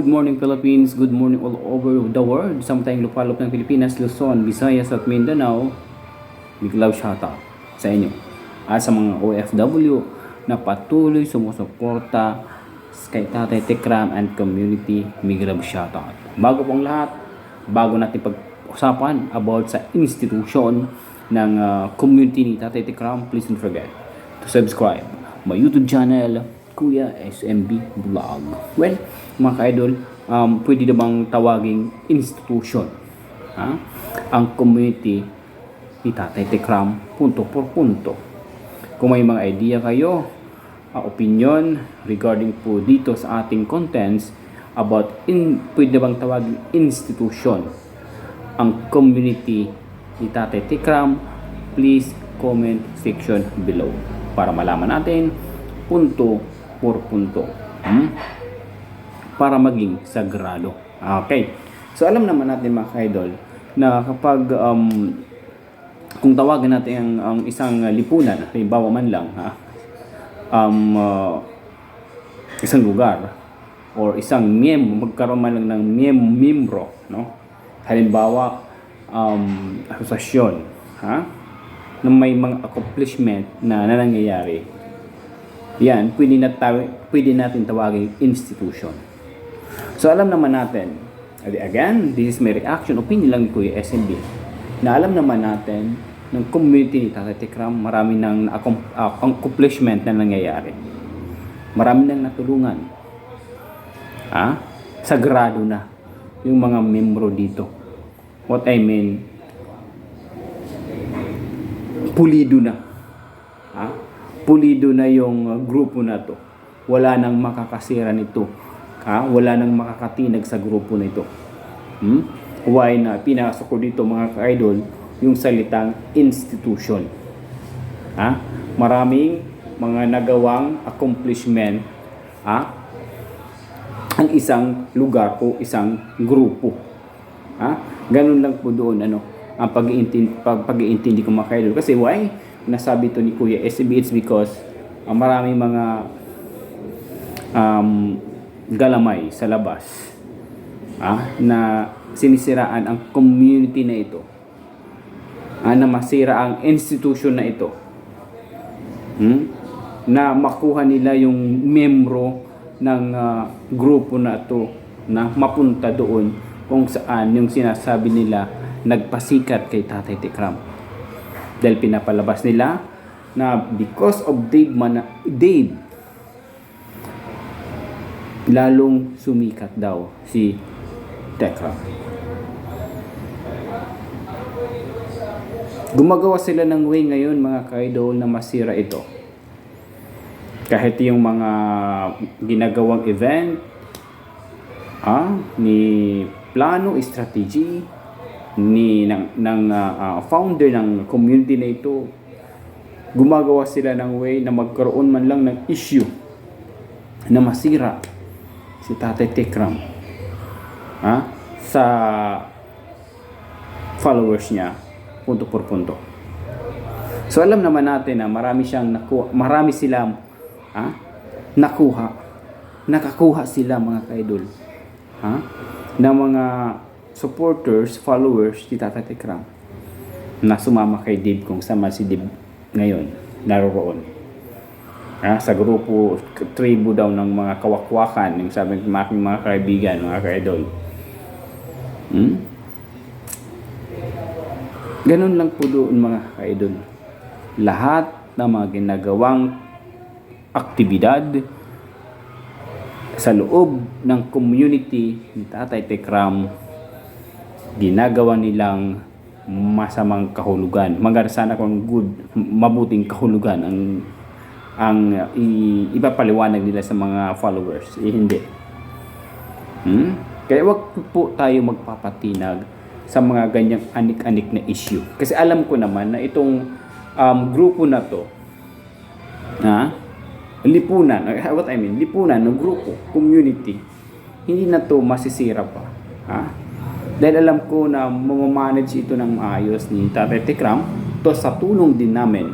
Good morning Philippines, good morning all over the world. Sa tayong lupalop ng Pilipinas, Luzon, Visayas at Mindanao. Big love shoutout sa inyo. At sa mga OFW na patuloy sumusuporta kay Tatay Tekram and community, big love shoutout. Bago pong lahat, bago natin pag-usapan about sa institution ng uh, community ni Tatay Tekram, please don't forget to subscribe my YouTube channel, Kuya SMB Vlog. Well, mga ka-idol, um, pwede na bang tawaging institution ha? ang community ni Tatay Tekram punto por punto. Kung may mga idea kayo, uh, opinion regarding po dito sa ating contents about in, pwede bang tawaging institution ang community ni Tatay Tikram, please comment section below para malaman natin punto punto. Hmm? Para maging sagrado. Okay. So alam naman natin mga kaidol na kapag um, kung tawagan natin ang, ang isang lipunan, halimbawa man lang, ha, um, uh, isang lugar or isang mem magkaroon man lang ng mem membro no halimbawa um, asosasyon ha na may mga accomplishment na, na nangyayari yan pwede na pwede natin tawagin institution. So alam naman natin again this is my reaction opinion lang ko yung SMB na alam naman natin ng community ni Tatay Tikram marami ng uh, accomplishment na nangyayari. Marami nang natulungan. Ha? Sagrado na yung mga membro dito. What I mean pulido na. Ha pulido na yung uh, grupo na to. Wala nang makakasira nito. Ha? Wala nang makakatinag sa grupo na ito hmm? why na pinasok ko dito mga ka-idol yung salitang institution. Ha? Maraming mga nagawang accomplishment ha? Ang isang lugar o isang grupo. Ha? Ganun lang po doon ano ang pag-iintindi pag, pag-iintindi ko mga ka-idol. Kasi why nasabi to ni Kuya SB it's because uh, maraming mga um, galamay sa labas ah, na sinisiraan ang community na ito ah, na masira ang institution na ito hmm? na makuha nila yung membro ng ah, grupo na ito na mapunta doon kung saan yung sinasabi nila nagpasikat kay Tatay Tikram dahil pinapalabas nila na because of Dave, Mana, Dave lalong sumikat daw si Tekram. Gumagawa sila ng way ngayon mga kaidol na masira ito. Kahit yung mga ginagawang event, ah, ni plano, strategy, ni ng, ng ah, founder ng community na ito, gumagawa sila ng way na magkaroon man lang ng issue na masira si Tatay Tikram ha, sa followers niya punto por punto. So alam naman natin na marami siyang nakuha, marami silang ha, nakuha, nakakuha sila mga kaidol ha, na mga supporters, followers ni Tata Tekram na sumama kay Dib kung sama si Dib ngayon, naroroon. Ha, sa grupo, tribo daw ng mga kawakwakan, yung sabi ng aking mga kaibigan, mga kaidol. Hmm? Ganun lang po doon mga kaidol. Lahat ng mga ginagawang aktibidad sa loob ng community ni Tatay Tekram ginagawa nilang masamang kahulugan. Maganda sana kung good, mabuting kahulugan ang ang i, ipapaliwanag nila sa mga followers. Eh, hindi. Hmm? Kaya wag po tayo magpapatinag sa mga ganyang anik-anik na issue. Kasi alam ko naman na itong um, grupo na to, ha? lipunan, what I mean, lipunan ng grupo, community, hindi na to masisira pa. Ha? Dahil alam ko na mamamanage ito ng maayos ni Tatay Tikram, to sa tulong din namin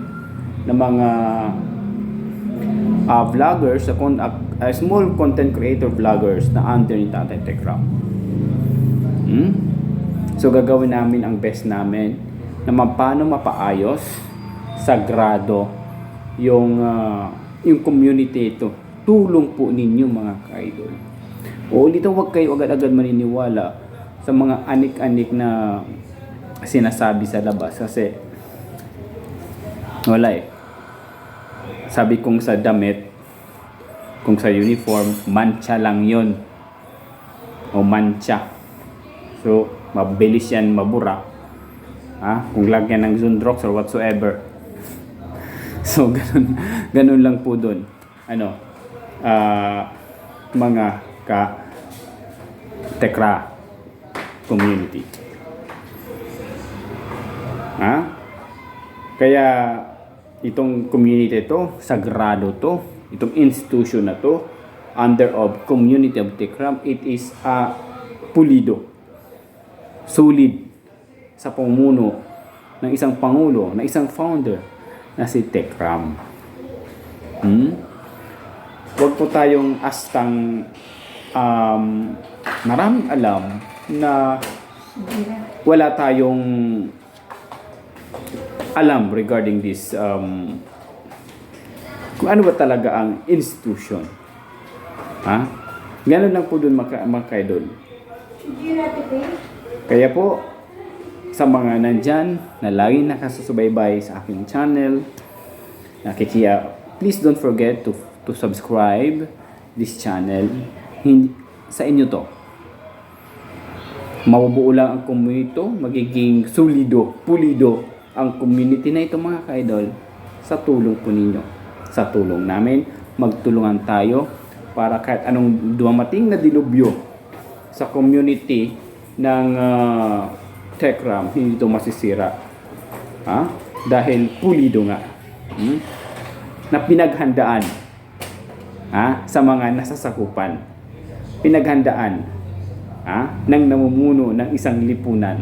ng mga uh, vloggers, account, uh, small content creator vloggers na under ni Tatay Tekram. Hmm? So gagawin namin ang best namin na paano mapaayos, sagrado yung ah, yung community ito. Tulong po ninyo mga ka-idol. O dito wag kayo agad-agad maniniwala sa mga anik-anik na sinasabi sa labas kasi wala eh. Sabi kong sa damit, kung sa uniform, mancha lang yon O mancha. So, mabilis yan mabura. Ha? Kung lagyan ng Zundrox or whatsoever. So, ganun, ganun lang po dun. Ano? ah mga ka tekra community. Ha? Kaya itong community to, sagrado to, itong institution na to, under of community of Tekram, it is a pulido, solid sa pumuno ng isang pangulo, ng isang founder na si Tekram. Hmm? Huwag po tayong astang um, maraming alam na wala tayong alam regarding this um, kung ano ba talaga ang institution. Ha? Ganun lang po dun maka, mga kaidol. Kaya po, sa mga nandyan na lagi nakasusubaybay sa aking channel, nakikiya, please don't forget to to subscribe this channel. Hindi, sa inyo to. Mabubuo lang ang community magiging solido, pulido ang community na ito mga kaidol sa tulong po ninyo. Sa tulong namin, magtulungan tayo para kahit anong dumating na dilubyo sa community ng uh, Techram, hindi ito masisira. Ha? Dahil pulido nga. Hmm? Na pinaghandaan ha? sa mga nasasakupan. Pinaghandaan ha? ng namumuno ng isang lipunan.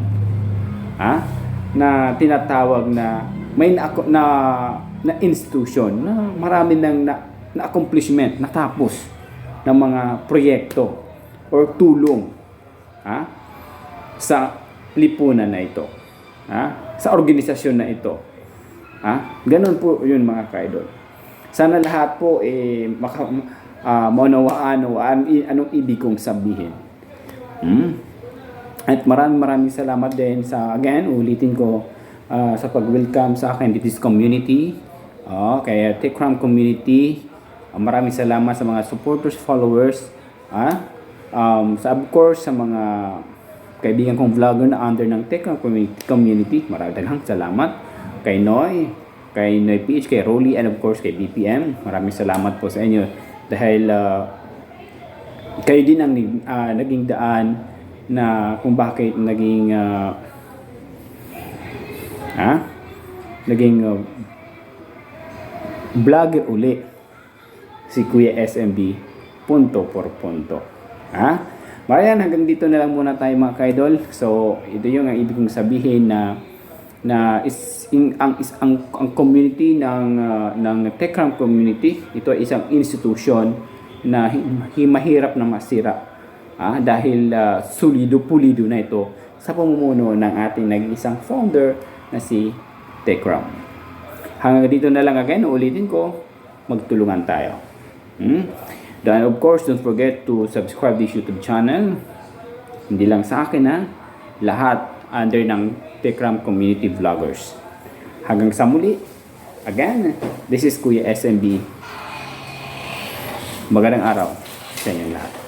Ha? na tinatawag na may na, na, na institution na marami ng na, na accomplishment natapos ng mga proyekto or tulong ha? sa lipunan na ito ha? sa organisasyon na ito ha? ganun po yun mga kaidol sana lahat po eh, maka, uh, maunawaan o an, anong ibig kong sabihin hmm? At maraming maraming salamat din sa, again, ulitin ko, uh, sa pag-welcome sa akin this community. Uh, kaya Techcram community. Uh, maraming salamat sa mga supporters, followers. Uh, um, sa, of course, sa mga kaibigan kong vlogger na under ng Techcram community. Maraming daghang salamat. Kay Noy, kay Noy PH, kay Rolly, and of course kay BPM. Maraming salamat po sa inyo. Dahil uh, kayo din ang uh, naging daan na kung bakit naging uh, ha? naging uh, vlogger uli si Kuya SMB punto por punto ha? Marian, hanggang dito na lang muna tayo mga kaidol. So, ito yung ang ibig kong sabihin na na is in, ang is ang, ang community ng uh, ng Techcram community ito ay isang institution na hi, mahirap na masira ah, dahil uh, solido pulido na ito sa pamumuno ng ating nag-isang founder na si Tekram. Hanggang dito na lang again, ulitin ko, magtulungan tayo. Hmm? Then of course, don't forget to subscribe this YouTube channel. Hindi lang sa akin ha, lahat under ng Tekram Community Vloggers. Hanggang sa muli, again, this is Kuya SMB. Magandang araw sa inyong lahat.